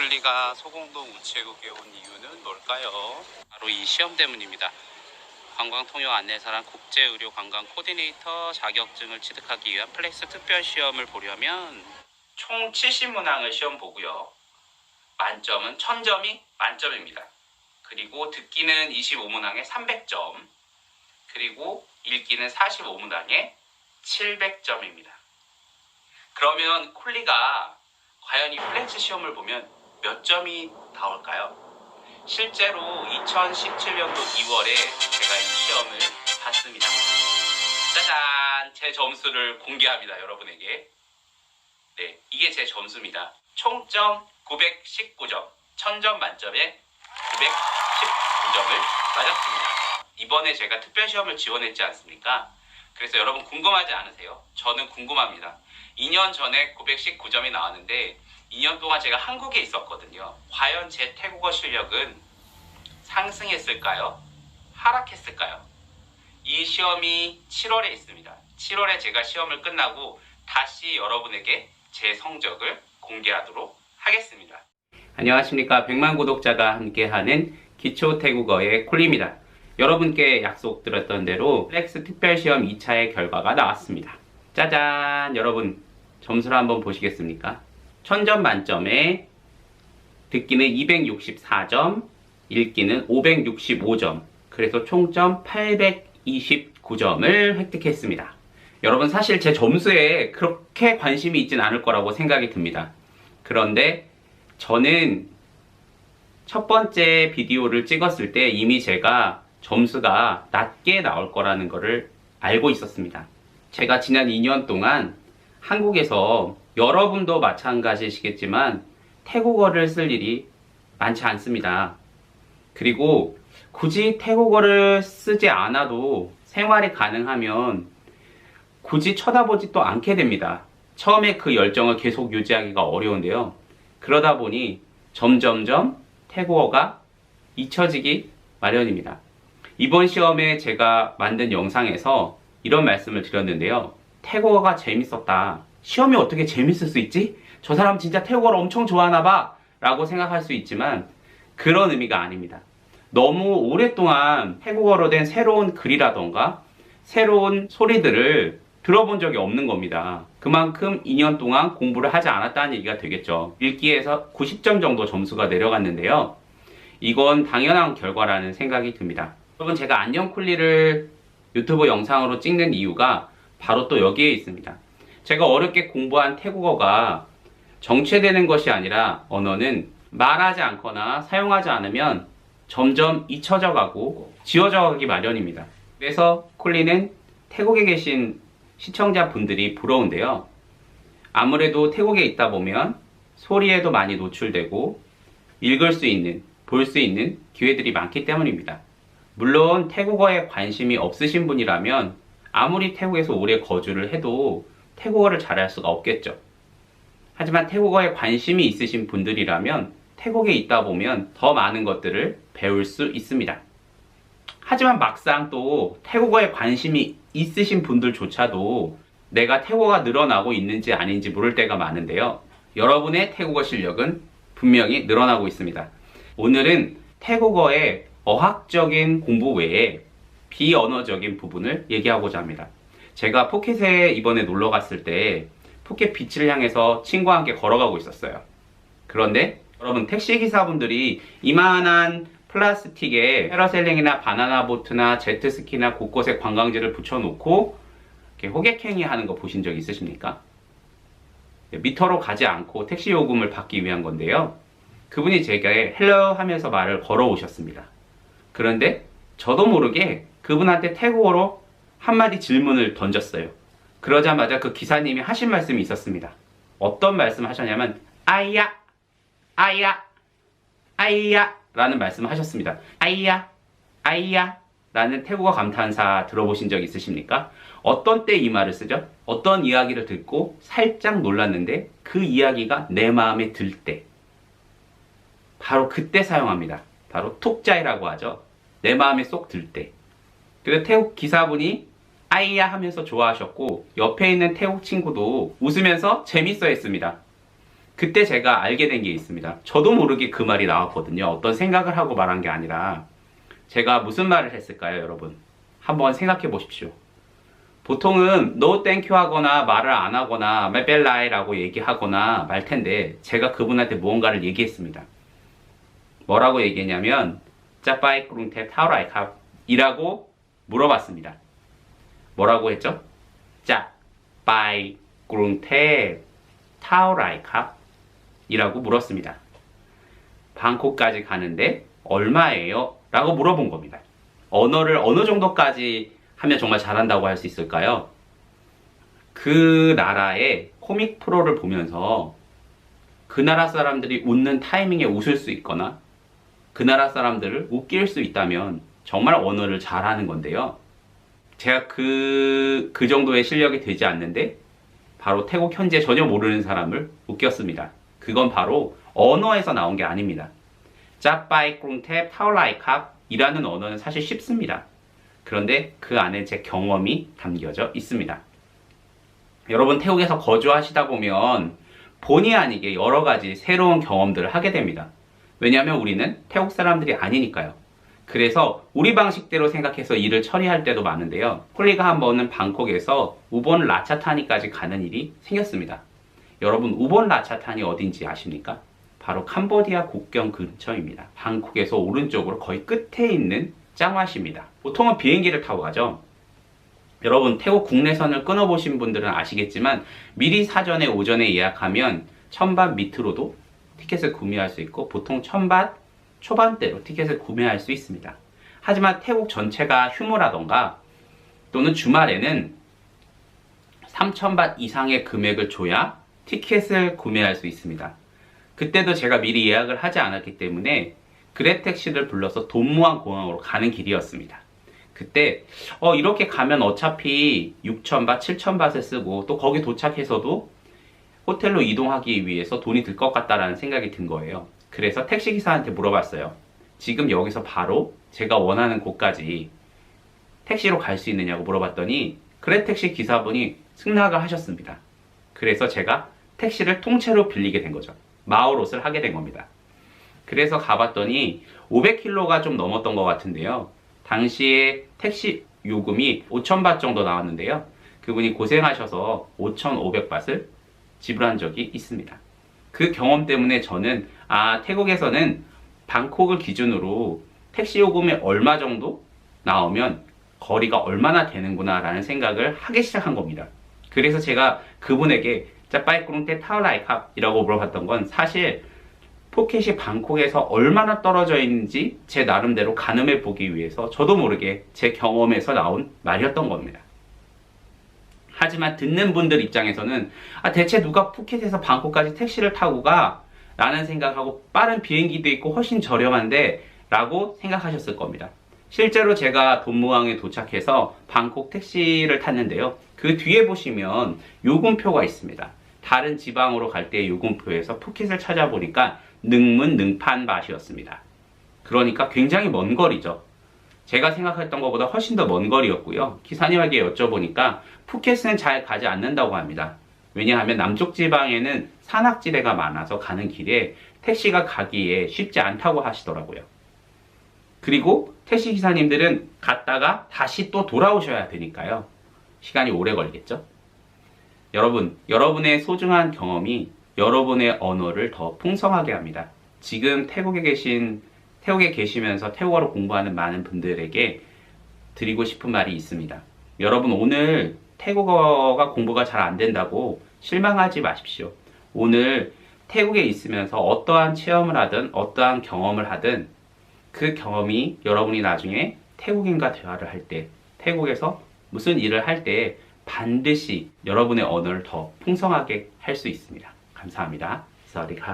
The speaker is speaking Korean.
콜리가 소공동 우체국에 온 이유는 뭘까요? 바로 이 시험 때문입니다. 관광통역 안내사랑 국제의료관광 코디네이터 자격증을 취득하기 위한 플렉스 특별 시험을 보려면 총 70문항을 시험 보고요. 만점은 1000점이 만점입니다. 그리고 듣기는 25문항에 300점, 그리고 읽기는 45문항에 700점입니다. 그러면 콜리가 과연 이 플렉스 시험을 보면 몇 점이 나올까요? 실제로 2017년도 2월에 제가 이 시험을 봤습니다. 짜잔! 제 점수를 공개합니다, 여러분에게. 네, 이게 제 점수입니다. 총점 919점, 1000점 만점에 919점을 맞았습니다. 이번에 제가 특별 시험을 지원했지 않습니까? 그래서 여러분 궁금하지 않으세요? 저는 궁금합니다. 2년 전에 919점이 나왔는데 2년 동안 제가 한국에 있었거든요. 과연 제 태국어 실력은 상승했을까요? 하락했을까요? 이 시험이 7월에 있습니다. 7월에 제가 시험을 끝나고 다시 여러분에게 제 성적을 공개하도록 하겠습니다. 안녕하십니까. 100만 구독자가 함께하는 기초 태국어의 콜리입니다. 여러분께 약속드렸던 대로 플렉스 특별시험 2차의 결과가 나왔습니다. 짜잔! 여러분, 점수를 한번 보시겠습니까? 1000점 만점에 듣기는 264점, 읽기는 565점, 그래서 총점 829점을 획득했습니다. 여러분, 사실 제 점수에 그렇게 관심이 있진 않을 거라고 생각이 듭니다. 그런데 저는 첫 번째 비디오를 찍었을 때 이미 제가 점수가 낮게 나올 거라는 것을 알고 있었습니다. 제가 지난 2년 동안 한국에서 여러분도 마찬가지시겠지만 태국어를 쓸 일이 많지 않습니다. 그리고 굳이 태국어를 쓰지 않아도 생활이 가능하면 굳이 쳐다보지도 않게 됩니다. 처음에 그 열정을 계속 유지하기가 어려운데요. 그러다 보니 점점점 태국어가 잊혀지기 마련입니다. 이번 시험에 제가 만든 영상에서 이런 말씀을 드렸는데요. 태국어가 재밌었다. 시험이 어떻게 재밌을 수 있지? 저 사람 진짜 태국어를 엄청 좋아하나 봐. 라고 생각할 수 있지만 그런 의미가 아닙니다. 너무 오랫동안 태국어로 된 새로운 글이라던가 새로운 소리들을 들어본 적이 없는 겁니다. 그만큼 2년 동안 공부를 하지 않았다는 얘기가 되겠죠. 읽기에서 90점 정도 점수가 내려갔는데요. 이건 당연한 결과라는 생각이 듭니다. 여러분 제가 안녕 쿨리를 유튜브 영상으로 찍는 이유가 바로 또 여기에 있습니다. 제가 어렵게 공부한 태국어가 정체되는 것이 아니라 언어는 말하지 않거나 사용하지 않으면 점점 잊혀져 가고 지워져 가기 마련입니다. 그래서 쿨리는 태국에 계신 시청자분들이 부러운데요. 아무래도 태국에 있다 보면 소리에도 많이 노출되고 읽을 수 있는, 볼 수 있는 기회들이 많기 때문입니다. 물론 태국어에 관심이 없으신 분이라면 아무리 태국에서 오래 거주를 해도 태국어를 잘할 수가 없겠죠. 하지만 태국어에 관심이 있으신 분들이라면 태국에 있다 보면 더 많은 것들을 배울 수 있습니다. 하지만 막상 또 태국어에 관심이 있으신 분들조차도 내가 태국어가 늘어나고 있는지 아닌지 모를 때가 많은데요. 여러분의 태국어 실력은 분명히 늘어나고 있습니다. 오늘은 태국어의 어학적인 공부 외에 비언어적인 부분을 얘기하고자 합니다. 제가 포켓에 이번에 놀러 갔을 때 포켓 비치를 향해서 친구와 함께 걸어가고 있었어요. 그런데 여러분 택시 기사분들이 이만한 플라스틱에 패러셀링이나 바나나 보트나 제트스키나 곳곳에 관광지를 붙여놓고 이렇게 호객행위 하는 거 보신 적 있으십니까? 미터로 가지 않고 택시 요금을 받기 위한 건데요. 그분이 제게 헬로 하면서 말을 걸어오셨습니다. 그런데 저도 모르게 그분한테 태국어로 한마디 질문을 던졌어요. 그러자마자 그 기사님이 하신 말씀이 있었습니다. 어떤 말씀 하셨냐면, 아이야, 아이야, 아이야, 라는 말씀을 하셨습니다. 아이야, 아이야, 라는 태국어 감탄사 들어보신 적 있으십니까? 어떤 때 이 말을 쓰죠? 어떤 이야기를 듣고 살짝 놀랐는데 그 이야기가 내 마음에 들 때. 바로 그때 사용합니다. 바로 톡자이라고 하죠. 내 마음에 쏙 들 때. 그래서 태국 기사분이 아이야 하면서 좋아하셨고 옆에 있는 태국 친구도 웃으면서 재밌어 했습니다. 그때 제가 알게 된 게 있습니다. 저도 모르게 그 말이 나왔거든요. 어떤 생각을 하고 말한 게 아니라 제가 무슨 말을 했을까요, 여러분? 한번 생각해 보십시오. 보통은 no thank you 하거나 말을 안 하거나 메벨라이라고 얘기하거나 말 텐데 제가 그분한테 무언가를 얘기했습니다. 뭐라고 얘기했냐면 짜빠이 끄룽테 타오라이 캅 이라고 물어봤습니다. 뭐라고 했죠? 짜빠이 끄룽테 타오라이 캅 이라고 물었습니다. 방콕까지 가는데 얼마예요? 라고 물어본 겁니다. 언어를 어느 정도까지 하면 정말 잘한다고 할 수 있을까요? 그 나라의 코믹 프로를 보면서 그 나라 사람들이 웃는 타이밍에 웃을 수 있거나 그 나라 사람들을 웃길 수 있다면 정말 언어를 잘하는 건데요. 제가 그, 그 정도의 실력이 되지 않는데 바로 태국 현지에 전혀 모르는 사람을 웃겼습니다. 그건 바로 언어에서 나온 게 아닙니다. 짜빠이 꿍탭 타올라이 캅 이라는 언어는 사실 쉽습니다. 그런데 그 안에 제 경험이 담겨져 있습니다. 여러분 태국에서 거주하시다 보면 본의 아니게 여러 가지 새로운 경험들을 하게 됩니다. 왜냐하면 우리는 태국 사람들이 아니니까요. 그래서 우리 방식대로 생각해서 일을 처리할 때도 많은데요. 홀리가 한 번은 방콕에서 우본 라차타니까지 가는 일이 생겼습니다. 여러분 우본 라차탄이 어딘지 아십니까? 바로 캄보디아 국경 근처입니다. 방콕에서 오른쪽으로 거의 끝에 있는 짱화시입니다. 보통은 비행기를 타고 가죠. 여러분 태국 국내선을 끊어보신 분들은 아시겠지만 미리 사전에 오전에 예약하면 천밭 밑으로도 티켓을 구매할 수 있고 보통 천밭 초반대로 티켓을 구매할 수 있습니다. 하지만 태국 전체가 휴무라던가 또는 주말에는 3천밭 이상의 금액을 줘야 티켓을 구매할 수 있습니다. 그때도 제가 미리 예약을 하지 않았기 때문에 그랩 택시를 불러서 돈무안 공항으로 가는 길이었습니다. 그때 어, 이렇게 가면 어차피 6천밭, 7천밭을 쓰고 또 거기 도착해서도 호텔로 이동하기 위해서 돈이 들 것 같다라는 생각이 든 거예요. 그래서 택시 기사한테 물어봤어요. 지금 여기서 바로 제가 원하는 곳까지 택시로 갈 수 있느냐고 물어봤더니 그래 택시 기사분이 승낙을 하셨습니다. 그래서 제가 택시를 통째로 빌리게 된 거죠. 마을옷을 하게 된 겁니다. 그래서 가봤더니 500km가 좀 넘었던 것 같은데요. 당시에 택시 요금이 5,000바 정도 나왔는데요. 그분이 고생하셔서 5,500바트를 지불한 적이 있습니다. 그 경험 때문에 저는 아 태국에서는 방콕을 기준으로 택시 요금이 얼마 정도 나오면 거리가 얼마나 되는구나 라는 생각을 하기 시작한 겁니다. 그래서 제가 그분에게 짜빠이꾸룽테 타울라이캅이라고 물어봤던 건 사실 포켓이 방콕에서 얼마나 떨어져 있는지 제 나름대로 가늠해 보기 위해서 저도 모르게 제 경험에서 나온 말이었던 겁니다. 하지만 듣는 분들 입장에서는 아, 대체 누가 푸켓에서 방콕까지 택시를 타고 가? 라는 생각하고 빠른 비행기도 있고 훨씬 저렴한데 라고 생각하셨을 겁니다. 실제로 제가 돈무항에 도착해서 방콕 택시를 탔는데요. 그 뒤에 보시면 요금표가 있습니다. 다른 지방으로 갈 때 요금표에서 푸켓을 찾아보니까 능문 능판밭이었습니다. 그러니까 굉장히 먼 거리죠. 제가 생각했던 것보다 훨씬 더 먼 거리였고요. 기사님에게 여쭤보니까 푸켓은 잘 가지 않는다고 합니다. 왜냐하면 남쪽 지방에는 산악지대가 많아서 가는 길에 택시가 가기에 쉽지 않다고 하시더라고요. 그리고 택시 기사님들은 갔다가 다시 또 돌아오셔야 되니까요. 시간이 오래 걸리겠죠? 여러분, 여러분의 소중한 경험이 여러분의 언어를 더 풍성하게 합니다. 지금 태국에 계신, 태국에 계시면서 태국어를 공부하는 많은 분들에게 드리고 싶은 말이 있습니다. 여러분, 오늘 태국어가 공부가 잘 안 된다고 실망하지 마십시오. 오늘 태국에 있으면서 어떠한 체험을 하든 어떠한 경험을 하든 그 경험이 여러분이 나중에 태국인과 대화를 할 때, 태국에서 무슨 일을 할 때 반드시 여러분의 언어를 더 풍성하게 할 수 있습니다. 감사합니다. 사와디캅.